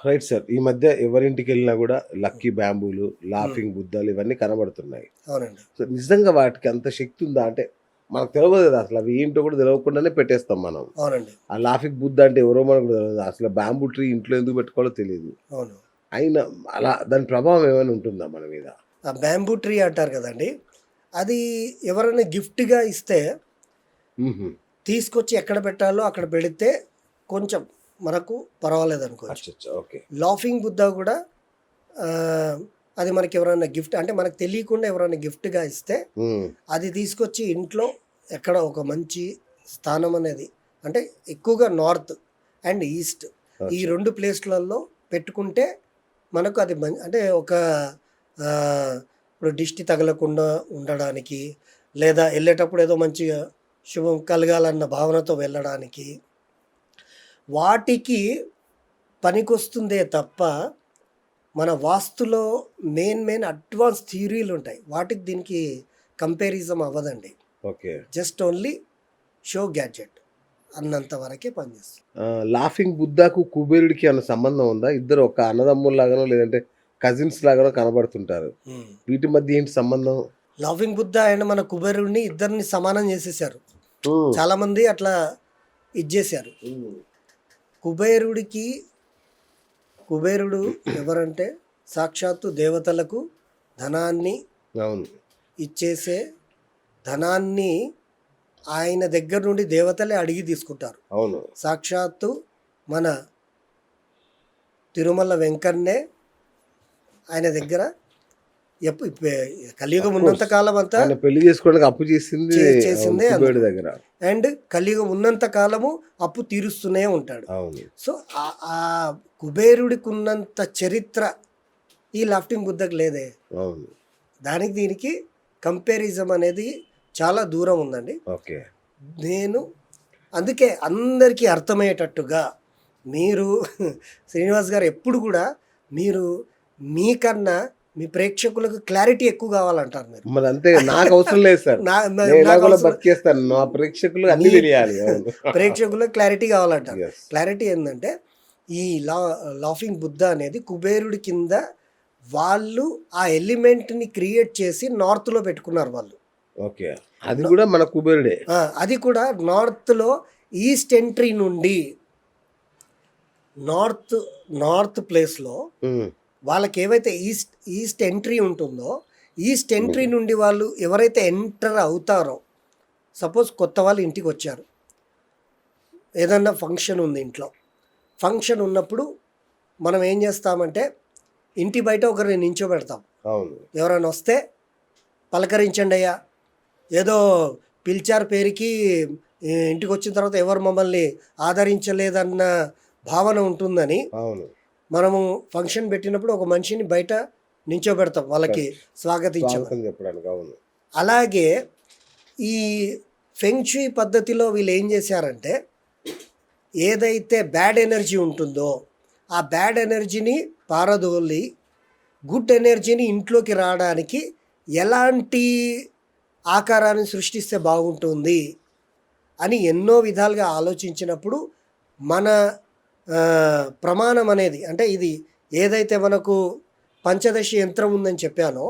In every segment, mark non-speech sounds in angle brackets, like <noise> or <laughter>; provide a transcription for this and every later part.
Right sir ఈ మధ్య ఎవరింటికి వెళ్ళినా కూడా లక్కీ బ్యాంబూలు లాఫింగ్ బుద్ధాలు ఇవన్నీ కనబడుతున్నాయి. అవునండి. సో నిజంగా వాటికి అంత శక్తి ఉందా? అంటే మనకు తెలియదు కదా అసలు అవి ఏంటో కూడా తెలియకుండానే పెట్టేస్తాం మనం. అవునండి. ఆ లాఫింగ్ బుద్ధ అంటే ఎవరో మనకు తెలియదు అసలు బ్యాంబూ ట్రీ ఇంట్లో ఎందుకు పెట్టుకోవాలో తెలియదు అవును. అయినా అలా దాని ప్రభావం ఏమైనా ఉంటుందా మన మీద? ఆ బ్యాంబూ ట్రీ అంటారు కదండి అది ఎవరైనా గిఫ్ట్గా ఇస్తే. తీసుకొచ్చి ఎక్కడ పెట్టాలో అక్కడ పెడితే కొంచెం మనకు పర్వాలేదు అనుకోవచ్చు లాఫింగ్ బుద్ధ కూడా అది మనకి ఎవరైనా గిఫ్ట్ అంటే మనకు తెలియకుండా ఎవరైనా గిఫ్ట్గా ఇస్తే అది తీసుకొచ్చి ఇంట్లో ఎక్కడ ఒక మంచి స్థానం అనేది అంటే ఎక్కువగా నార్త్ అండ్ ఈస్ట్ ఈ రెండు ప్లేస్లలో పెట్టుకుంటే మనకు అది అంటే ఒక ఇప్పుడు దిష్టి తగలకుండా ఉండడానికి లేదా వెళ్ళేటప్పుడు ఏదో మంచిగా శుభం కలగాలన్న భావనతో వెళ్ళడానికి వాటికి పనికొస్తుందే తప్ప మన వాస్తులో మెయిన్ మెయిన్ అడ్వాన్స్ థియరీలు ఉంటాయి. వాటికి దీనికి కంపారిజం అవ్వదండి. Okay. Just only show gadget అన్నంత వరకే పనిచేస్తుంది. లాఫింగ్ బుద్ధకు కుబేరుడికి అన్న సంబంధం ఉందా? ఇద్దరు ఒక అన్నదమ్ముల్లాగానో లేదంటే కజిన్స్ లాగానో కనబడుతుంటారు. వీటి మధ్య ఏంటి సంబంధం? లవింగ్ బుద్ధ అండ్ మన కుబేరుడిని ఇద్దరిని సమానం చేసేసారు చాలా మంది అట్లా ఇచ్చేసారు కుబేరుడికి కుబేరుడు ఎవరంటే సాక్షాత్తు దేవతలకు ధనాన్ని అవును. ఇచ్చేసే ధనాన్ని ఆయన దగ్గర నుండి దేవతలే అడిగి తీసుకుంటారు. అవును. సాక్షాత్తు మన తిరుమల వెంకన్నే ఆయన దగ్గర కలియుగం ఉన్నంత కాలం అంతా పెళ్ళి చేసుకోవడానికి అప్పు చేసింది చేసిందే దగ్గర. అండ్ కలియుగం ఉన్నంత కాలము అప్పు తీరుస్తూనే ఉంటాడు. సో ఆ- కుబేరుడికి ఉన్నంత చరిత్ర ఈ లాఫ్టింగ్ బుద్ధకు లేదే. దానికి దీనికి కంపారిజం అనేది చాలా దూరం ఉందండి. ఓకే. నేను అందుకే అందరికీ అర్థమయ్యేటట్టుగా మీరు <laughs> శ్రీనివాస్ గారు ఎప్పుడు కూడా మీరు మీకన్నా మీ ప్రేక్షకులకు క్లారిటీ ఎక్కువ కావాలంటారు మీరు. మరి అంతే నాకు అవసరం లేదు సార్. <laughs> నా నా- ప్రేక్షకులు అన్ని తెలియాలి. <laughs> ప్రేక్షకులకు క్లారిటీ కావాలంటారు. క్లారిటీ ఏంటంటే ఈ లా లాఫింగ్ బుద్ధ అనేది కుబేరుడి కింద వాళ్ళు ఆ ఎలిమెంట్ని క్రియేట్ చేసి నార్త్లో పెట్టుకున్నారు వాళ్ళు. ఓకే. అది కూడా మన కుబేరుడే. అది కూడా నార్త్లో ఈస్ట్ ఎంట్రీ నుండి నార్త్ నార్త్ ప్లేస్లో వాళ్ళకి ఏవైతే ఈస్ట్ ఈస్ట్ ఎంట్రీ ఉంటుందో ఈస్ట్ ఎంట్రీ నుండి వాళ్ళు ఎవరైతే ఎంటర్ అవుతారో సపోజ్ కొత్త వాళ్ళు ఇంటికి వచ్చారు ఏదన్నా ఫంక్షన్ ఉంది ఇంట్లో. ఫంక్షన్ ఉన్నప్పుడు మనం ఏం చేస్తామంటే ఇంటి బయట ఒకరిని నించోబెడతాం. ఎవరైనా వస్తే పలకరించండి అయ్యా. ఏదో పిలిచారు పేరుకి ఇంటికి వచ్చిన తర్వాత ఎవరు మమ్మల్ని ఆదరించలేదన్న భావన ఉంటుందని మనము ఫంక్షన్ పెట్టినప్పుడు ఒక మనిషిని బయట నించోబెడతాం వాళ్ళకి స్వాగతించాం స్వాగతం చెప్పడానికి అవును. అలాగే ఈ ఫెంగ్షుయి పద్ధతిలో వీళ్ళు ఏం చేశారంటే ఏదైతే బ్యాడ్ ఎనర్జీ ఉంటుందో ఆ బ్యాడ్ ఎనర్జీని పారదోలి గుడ్ ఎనర్జీని ఇంట్లోకి రావడానికి ఎలాంటి ఆకారాన్ని సృష్టిస్తే బాగుంటుంది అని ఎన్నో విధాలుగా ఆలోచించినప్పుడు మన ప్రమాణం అనేది అంటే ఇది ఏదైతే మనకు పంచదశ యంత్రం ఉందని చెప్పానో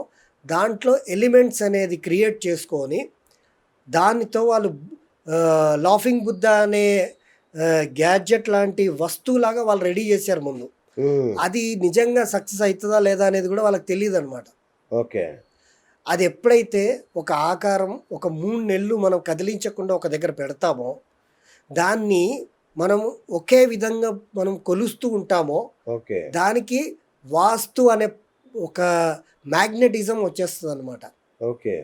దాంట్లో ఎలిమెంట్స్ అనేది క్రియేట్ చేసుకొని దానితో వాళ్ళు లాఫింగ్ బుద్ధ అనే గ్యాడ్జెట్ లాంటి వస్తువులాగా వాళ్ళు రెడీ చేశారు ముందు. అది నిజంగా సక్సెస్ అవుతుందా లేదా అనేది కూడా వాళ్ళకి తెలియదు అనమాట ఓకే. అది ఎప్పుడైతే ఒక ఆకారం ఒక మూడు నెలలు మనం కదిలించకుండా ఒక దగ్గర పెడతామో దాన్ని మనం ఒకే విధంగా మనం కొలుస్తూ ఉంటామో ఓకే. దానికి వాస్తు అనే ఒక మ్యాగ్నెటిజం వచ్చేస్తుంది అనమాట ఓకే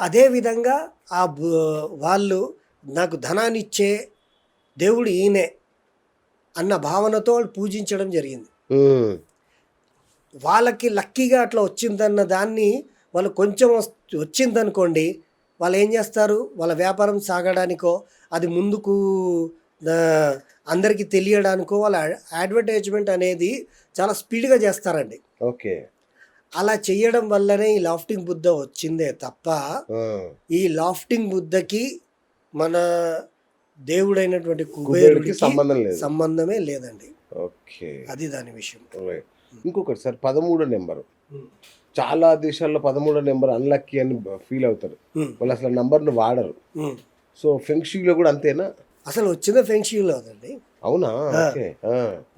అదే విధంగా ఆ వాళ్ళు నాకు ధనాన్ని ఇచ్చే దేవుడు ఈయనే అన్న భావనతో వాళ్ళు పూజించడం జరిగింది. వాళ్ళకి లక్కీగా అట్లా వచ్చిందన్న దాన్ని వాళ్ళు కొంచెం వచ్చిందనుకోండి వాళ్ళు ఏం చేస్తారు? వాళ్ళ వ్యాపారం సాగడానికో అది ముందుకు అందరికీ తెలియడానికో వాళ్ళ అడ్వర్టైజ్మెంట్ అనేది చాలా స్పీడ్గా చేస్తారండి. ఓకే. అలా చేయడం వల్లనే ఈ లాఫ్టింగ్ బుద్ధ వచ్చిందే తప్ప ఈ లాఫ్టింగ్ బుద్ధకి మన దేవుడైనటువంటి కుబేరుడికి సంబంధం లేదు. సంబంధమే లేదండి. ఓకే. అది దాని విషయం. ఇంకొకటి సార్ పదమూడో నెంబర్. చాలా దేశాల్లో పదమూడో నెంబర్ అన్లక్కీ అని ఫీల్ అవుతారు. వాళ్ళు అసలు నంబర్ను వాడరు. సో ఫెంక్షీలో కూడా అంతేనా? అసలు వచ్చిన ఫెంక్షీలో అండి. అవునా.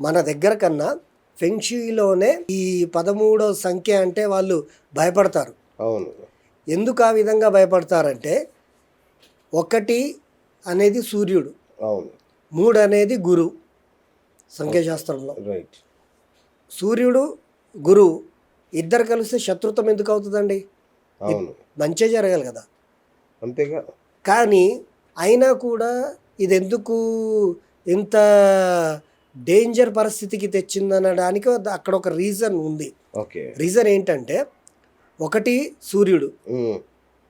మన దగ్గర కన్నా ఫెంక్షీలోనే ఈ పదమూడో సంఖ్య అంటే వాళ్ళు భయపడతారు. అవును. ఎందుకు ఆ విధంగా భయపడతారంటే ఒకటి అనేది సూర్యుడు అవును. మూడు అనేది గురు సంఖ్యాశాస్త్రంలో రైట్. సూర్యుడు గురువు ఇద్దరు కలిస్తే శత్రుత్వం ఎందుకు అవుతుందండి? అవును. మంచే జరగాలి కదా. అంతేగా. కానీ అయినా కూడా ఇది ఎందుకు ఇంత డేంజర్ పరిస్థితికి తెచ్చిందనడానికి అక్కడ ఒక రీజన్ ఉంది. ఓకే. రీజన్ ఏంటంటే ఒకటి సూర్యుడు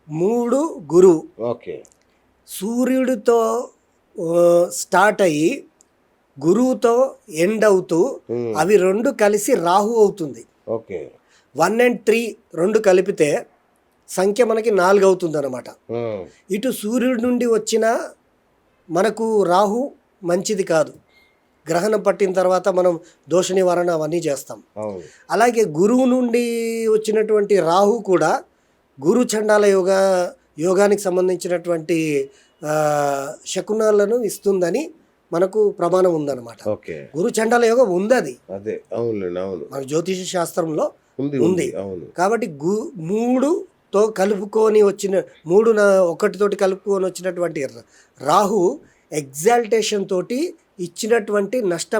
మూడు గురువు ఓకే. సూర్యుడితో స్టార్ట్ అయ్యి గురువుతో ఎండ్ అవుతూ అవి రెండు కలిసి రాహు అవుతుంది. ఓకే. వన్ అండ్ త్రీ రెండు కలిపితే సంఖ్య మనకి నాలుగు అవుతుంది అనమాట ఇటు సూర్యుడి నుండి వచ్చిన మనకు రాహు మంచిది కాదు. గ్రహణం పట్టిన తర్వాత మనం దోష నివారణ అవన్నీ చేస్తాం. అలాగే గురువు నుండి వచ్చినటువంటి రాహు కూడా గురు చండాల యోగా యోగానికి సంబంధించినటువంటి శకునాలను ఇస్తుందని మనకు ప్రమాణం ఉందన్నమాట. ఓకే. గురు చండాల యోగం ఉంది అది. అదే అవునులేండి అవును. మన జ్యోతిష శాస్త్రంలో ఉంది కాబట్టి గు మూడుతో కలుపుకొని వచ్చిన మూడు నా ఒకటితోటి కలుపుకొని వచ్చినటువంటి రాహు ఎగ్జాల్టేషన్ తోటి ఇచ్చినటువంటి నష్ట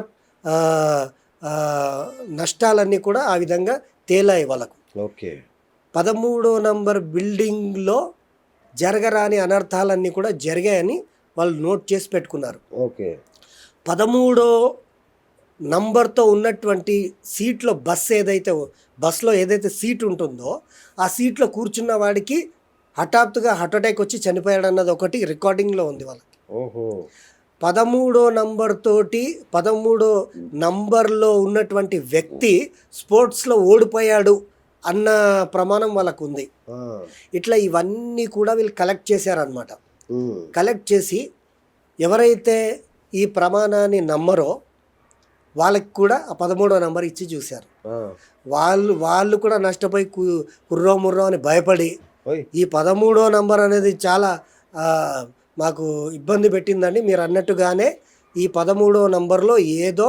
నష్టాలన్నీ కూడా ఆ విధంగా తేలాయి వాళ్ళకు. ఓకే. పదమూడో నంబర్ బిల్డింగ్లో జరగరాని అనర్థాలన్నీ కూడా జరిగాయని వాళ్ళు నోట్ చేసి పెట్టుకున్నారు. ఓకే. పదమూడో నంబర్తో ఉన్నటువంటి సీట్లో బస్ ఏదైతే బస్సులో ఏదైతే సీట్ ఉంటుందో ఆ సీట్లో కూర్చున్న వాడికి హఠాత్తుగా హార్ట్ అటాక్ వచ్చి చనిపోయాడు అన్నది ఒకటి రికార్డింగ్లో ఉంది వాళ్ళకి. ఓహో. పదమూడో నంబర్ తోటి పదమూడో నంబర్లో ఉన్నటువంటి వ్యక్తి స్పోర్ట్స్లో ఓడిపోయాడు అన్న ప్రమాణం వాళ్ళకు ఉంది ఇట్లా ఇవన్నీ కూడా వీళ్ళు కలెక్ట్ చేశారనమాట కలెక్ట్ చేసి ఎవరైతే ఈ ప్రమాణాన్ని నమ్మరో వాళ్ళకి కూడా ఆ పదమూడో నంబర్ ఇచ్చి చూశారు. వాళ్ళు వాళ్ళు కూడా నష్టపోయి కుర్రో ముర్రో అని భయపడి ఈ పదమూడో నంబర్ అనేది చాలా మాకు ఇబ్బంది పెట్టిందండి. మీరు అన్నట్టుగానే ఈ పదమూడో నంబర్లో ఏదో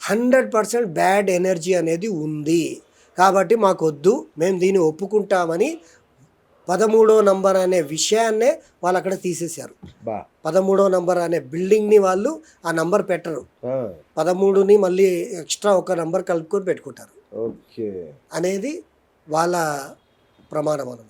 హండ్రెడ్ పర్సెంట్ బ్యాడ్ ఎనర్జీ అనేది ఉంది. కాబట్టి మాకు వద్దు మేము దీన్ని ఒప్పుకుంటామని పదమూడో నంబర్ అనే విషయాన్నే వాళ్ళు అక్కడ తీసేశారు. పదమూడో నంబర్ అనే బిల్డింగ్ని వాళ్ళు ఆ నంబర్ పెట్టరు. పదమూడుని మళ్ళీ ఎక్స్ట్రా ఒక నంబర్ కలుపుకొని పెట్టుకుంటారు. అనేది వాళ్ళ ప్రమాణం అన్నమాట.